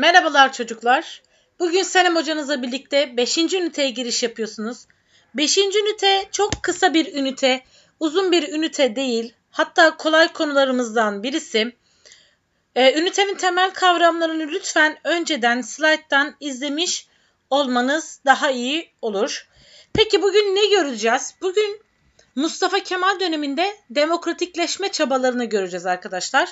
Merhabalar çocuklar. Bugün Senem hocanızla birlikte 5. üniteye giriş yapıyorsunuz. 5. ünite çok kısa bir ünite, uzun bir ünite değil. Hatta kolay konularımızdan birisi. Ee, ünitenin temel kavramlarını lütfen önceden slayttan izlemiş olmanız daha iyi olur. Peki bugün ne göreceğiz? Bugün Mustafa Kemal döneminde demokratikleşme çabalarını göreceğiz arkadaşlar.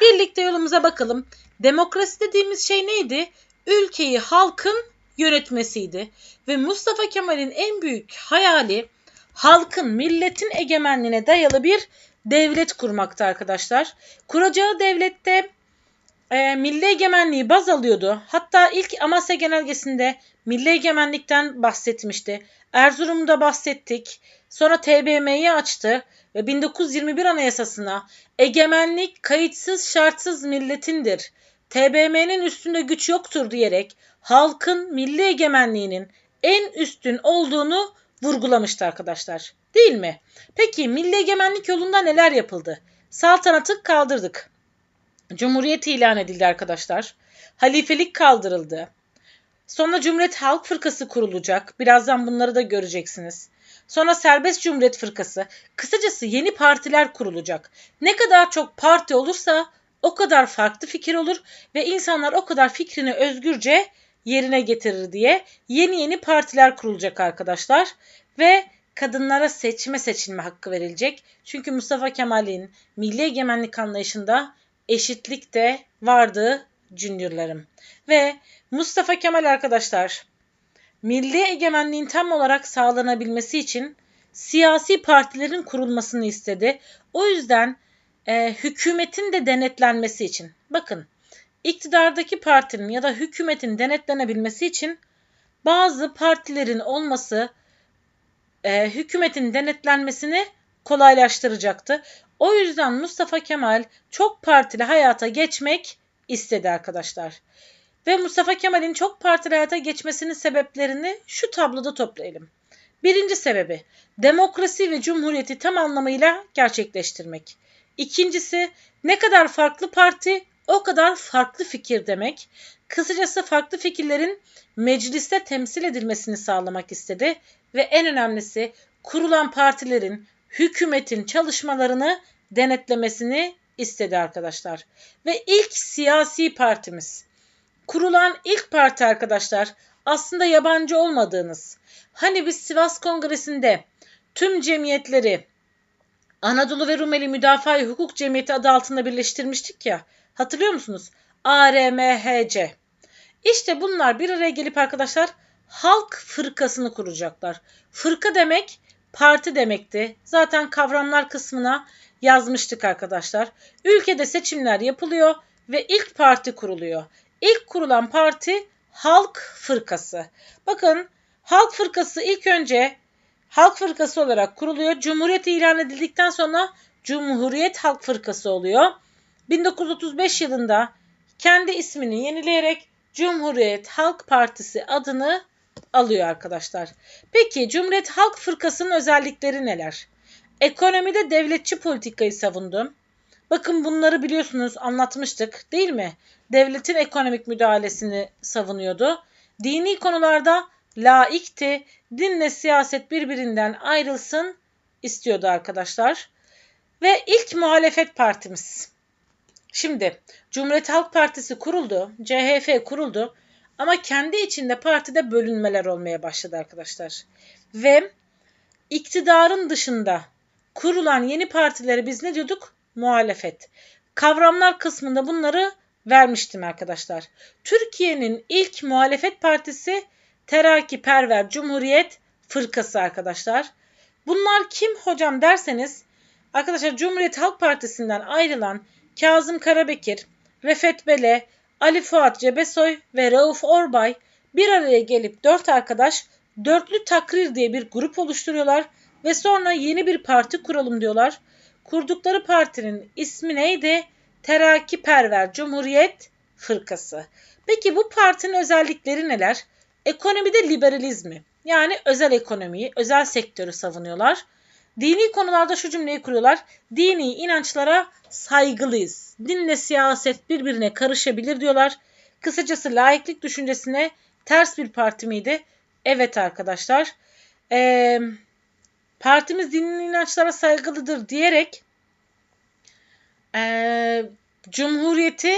Birlikte yolumuza bakalım. Demokrasi dediğimiz şey neydi? Ülkeyi halkın yönetmesiydi. Ve Mustafa Kemal'in en büyük hayali halkın, milletin egemenliğine dayalı bir devlet kurmaktı arkadaşlar. Kuracağı devlette e, milli egemenliği baz alıyordu. Hatta ilk Amasya Genelgesi'nde milli egemenlikten bahsetmişti. Erzurum'da bahsettik. Sonra TBMM'yi açtı ve 1921 Anayasasına egemenlik kayıtsız şartsız milletindir. TBMM'nin üstünde güç yoktur diyerek halkın milli egemenliğinin en üstün olduğunu vurgulamıştı arkadaşlar. Değil mi? Peki milli egemenlik yolunda neler yapıldı? Saltanatı kaldırdık. Cumhuriyet ilan edildi arkadaşlar. Halifelik kaldırıldı. Sonra Cumhuriyet Halk Fırkası kurulacak. Birazdan bunları da göreceksiniz. Sonra Serbest Cumhuriyet Fırkası. Kısacası yeni partiler kurulacak. Ne kadar çok parti olursa o kadar farklı fikir olur ve insanlar o kadar fikrini özgürce yerine getirir diye yeni yeni partiler kurulacak arkadaşlar. Ve kadınlara seçme seçilme hakkı verilecek. Çünkü Mustafa Kemal'in milli egemenlik anlayışında eşitlik de vardı juniorlarım. Ve Mustafa Kemal arkadaşlar milli egemenliğin tam olarak sağlanabilmesi için siyasi partilerin kurulmasını istedi. O yüzden e, hükümetin de denetlenmesi için bakın iktidardaki partinin ya da hükümetin denetlenebilmesi için bazı partilerin olması e, hükümetin denetlenmesini kolaylaştıracaktı. O yüzden Mustafa Kemal çok partili hayata geçmek istedi arkadaşlar. Ve Mustafa Kemal'in çok partili hayata geçmesinin sebeplerini şu tabloda toplayalım. Birinci sebebi demokrasi ve cumhuriyeti tam anlamıyla gerçekleştirmek. İkincisi ne kadar farklı parti o kadar farklı fikir demek. Kısacası farklı fikirlerin mecliste temsil edilmesini sağlamak istedi ve en önemlisi kurulan partilerin hükümetin çalışmalarını denetlemesini istedi arkadaşlar. Ve ilk siyasi partimiz kurulan ilk parti arkadaşlar aslında yabancı olmadığınız. Hani biz Sivas Kongresi'nde tüm cemiyetleri Anadolu ve Rumeli Müdafaa Hukuk Cemiyeti adı altında birleştirmiştik ya. Hatırlıyor musunuz? ARMHC. İşte bunlar bir araya gelip arkadaşlar halk fırkasını kuracaklar. Fırka demek parti demekti. Zaten kavramlar kısmına yazmıştık arkadaşlar. Ülkede seçimler yapılıyor ve ilk parti kuruluyor. İlk kurulan parti Halk Fırkası. Bakın Halk Fırkası ilk önce Halk Fırkası olarak kuruluyor. Cumhuriyet ilan edildikten sonra Cumhuriyet Halk Fırkası oluyor. 1935 yılında kendi ismini yenileyerek Cumhuriyet Halk Partisi adını alıyor arkadaşlar. Peki Cumhuriyet Halk Fırkası'nın özellikleri neler? Ekonomide devletçi politikayı savundum. Bakın bunları biliyorsunuz anlatmıştık değil mi? Devletin ekonomik müdahalesini savunuyordu. Dini konularda laikti, dinle siyaset birbirinden ayrılsın istiyordu arkadaşlar. Ve ilk muhalefet partimiz. Şimdi Cumhuriyet Halk Partisi kuruldu, CHP kuruldu ama kendi içinde partide bölünmeler olmaya başladı arkadaşlar. Ve iktidarın dışında kurulan yeni partileri biz ne diyorduk? Muhalefet. Kavramlar kısmında bunları vermiştim arkadaşlar. Türkiye'nin ilk muhalefet partisi Teraki Perver Cumhuriyet Fırkası arkadaşlar. Bunlar kim hocam derseniz arkadaşlar Cumhuriyet Halk Partisi'nden ayrılan Kazım Karabekir, Refet Bele, Ali Fuat Cebesoy ve Rauf Orbay bir araya gelip dört arkadaş dörtlü takrir diye bir grup oluşturuyorlar ve sonra yeni bir parti kuralım diyorlar. Kurdukları partinin ismi neydi? Teraki Perver Cumhuriyet Fırkası. Peki bu partinin özellikleri neler? Ekonomide liberalizmi yani özel ekonomiyi, özel sektörü savunuyorlar. Dini konularda şu cümleyi kuruyorlar. Dini inançlara saygılıyız. Dinle siyaset birbirine karışabilir diyorlar. Kısacası laiklik düşüncesine ters bir parti miydi? Evet arkadaşlar. Ee, partimiz dinin inançlara saygılıdır diyerek e, Cumhuriyeti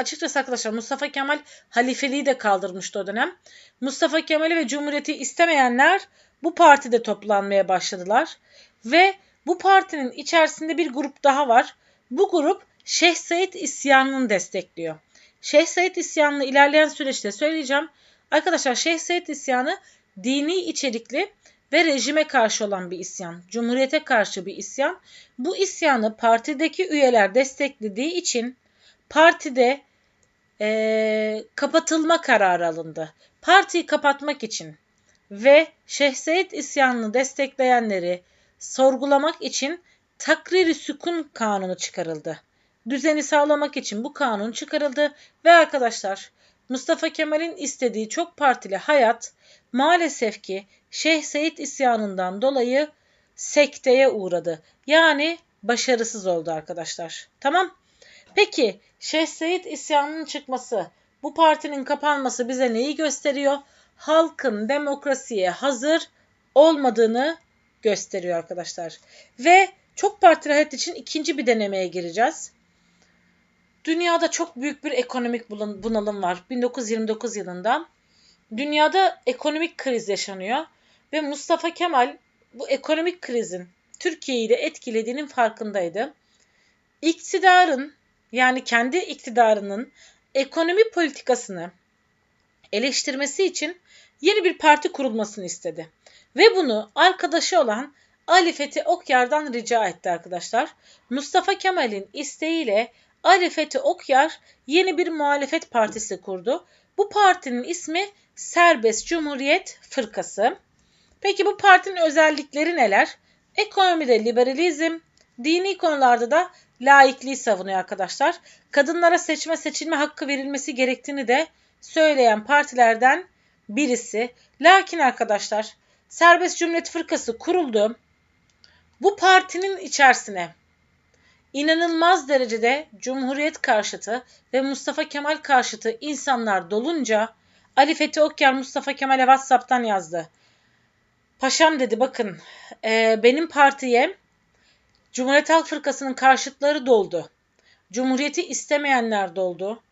açıkçası arkadaşlar Mustafa Kemal halifeliği de kaldırmıştı o dönem. Mustafa Kemal'i ve Cumhuriyeti istemeyenler bu partide toplanmaya başladılar. Ve bu partinin içerisinde bir grup daha var. Bu grup Şeyh Said isyanını destekliyor. Şeyh Said isyanını ilerleyen süreçte söyleyeceğim. Arkadaşlar Şeyh Said isyanı dini içerikli ve rejime karşı olan bir isyan. Cumhuriyete karşı bir isyan. Bu isyanı partideki üyeler desteklediği için partide e, kapatılma kararı alındı. Partiyi kapatmak için ve Said isyanını destekleyenleri sorgulamak için takriri sükun kanunu çıkarıldı. Düzeni sağlamak için bu kanun çıkarıldı ve arkadaşlar Mustafa Kemal'in istediği çok partili hayat maalesef ki Şeyh Said isyanından dolayı sekteye uğradı. Yani başarısız oldu arkadaşlar. Tamam. Peki Şeyh Said isyanının çıkması, bu partinin kapanması bize neyi gösteriyor? Halkın demokrasiye hazır olmadığını gösteriyor arkadaşlar. Ve çok partili hayat için ikinci bir denemeye gireceğiz. Dünyada çok büyük bir ekonomik bunalım var. 1929 yılında dünyada ekonomik kriz yaşanıyor ve Mustafa Kemal bu ekonomik krizin Türkiye'yi de etkilediğinin farkındaydı. İktidarın yani kendi iktidarının ekonomi politikasını eleştirmesi için yeni bir parti kurulmasını istedi. Ve bunu arkadaşı olan Ali Fethi Okyar'dan rica etti arkadaşlar. Mustafa Kemal'in isteğiyle Ali Fethi Okyar yeni bir muhalefet partisi kurdu. Bu partinin ismi Serbest Cumhuriyet Fırkası. Peki bu partinin özellikleri neler? Ekonomide liberalizm, dini konularda da laikliği savunuyor arkadaşlar. Kadınlara seçme seçilme hakkı verilmesi gerektiğini de söyleyen partilerden birisi. Lakin arkadaşlar Serbest Cumhuriyet Fırkası kuruldu. Bu partinin içerisine inanılmaz derecede Cumhuriyet karşıtı ve Mustafa Kemal karşıtı insanlar dolunca Ali Fethi Okyar Mustafa Kemal'e WhatsApp'tan yazdı. Paşam dedi bakın e, benim partiye Cumhuriyet Halk Fırkası'nın karşıtları doldu. Cumhuriyeti istemeyenler doldu.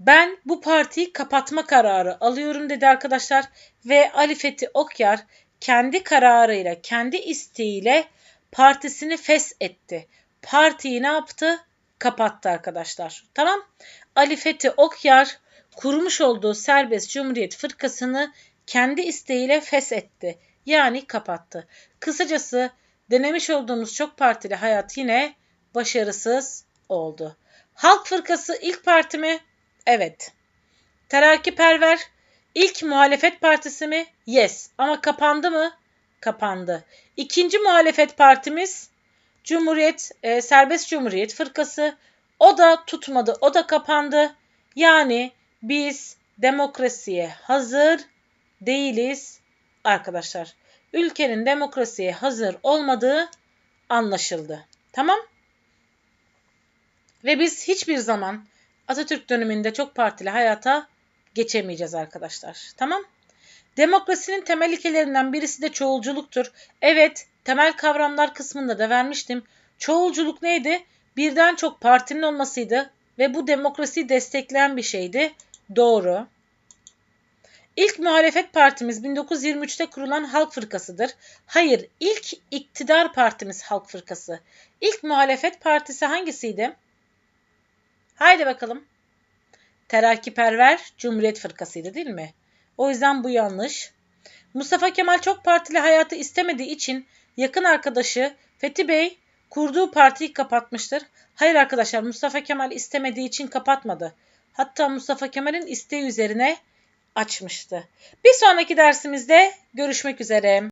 Ben bu partiyi kapatma kararı alıyorum dedi arkadaşlar ve Ali Fethi Okyar kendi kararıyla, kendi isteğiyle partisini fes etti. Partiyi ne yaptı? Kapattı arkadaşlar. Tamam. Ali Fethi Okyar kurmuş olduğu Serbest Cumhuriyet Fırkası'nı kendi isteğiyle fes etti. Yani kapattı. Kısacası denemiş olduğumuz çok partili hayat yine başarısız oldu. Halk Fırkası ilk parti mi? Evet. Terakkiperver ilk muhalefet partisi mi? Yes. Ama kapandı mı? Kapandı. İkinci muhalefet partimiz Cumhuriyet, e, Serbest Cumhuriyet Fırkası. O da tutmadı, o da kapandı. Yani biz demokrasiye hazır değiliz arkadaşlar. Ülkenin demokrasiye hazır olmadığı anlaşıldı. Tamam? Ve biz hiçbir zaman Atatürk döneminde çok partili hayata geçemeyeceğiz arkadaşlar. Tamam? Demokrasinin temel ilkelerinden birisi de çoğulculuktur. Evet, temel kavramlar kısmında da vermiştim. Çoğulculuk neydi? Birden çok partinin olmasıydı ve bu demokrasiyi destekleyen bir şeydi. Doğru. İlk muhalefet partimiz 1923'te kurulan Halk Fırkası'dır. Hayır, ilk iktidar partimiz Halk Fırkası. İlk muhalefet partisi hangisiydi? Haydi bakalım. Terakkiperver Cumhuriyet Fırkası'ydı değil mi? O yüzden bu yanlış. Mustafa Kemal çok partili hayatı istemediği için yakın arkadaşı Fethi Bey kurduğu partiyi kapatmıştır. Hayır arkadaşlar Mustafa Kemal istemediği için kapatmadı. Hatta Mustafa Kemal'in isteği üzerine açmıştı. Bir sonraki dersimizde görüşmek üzere.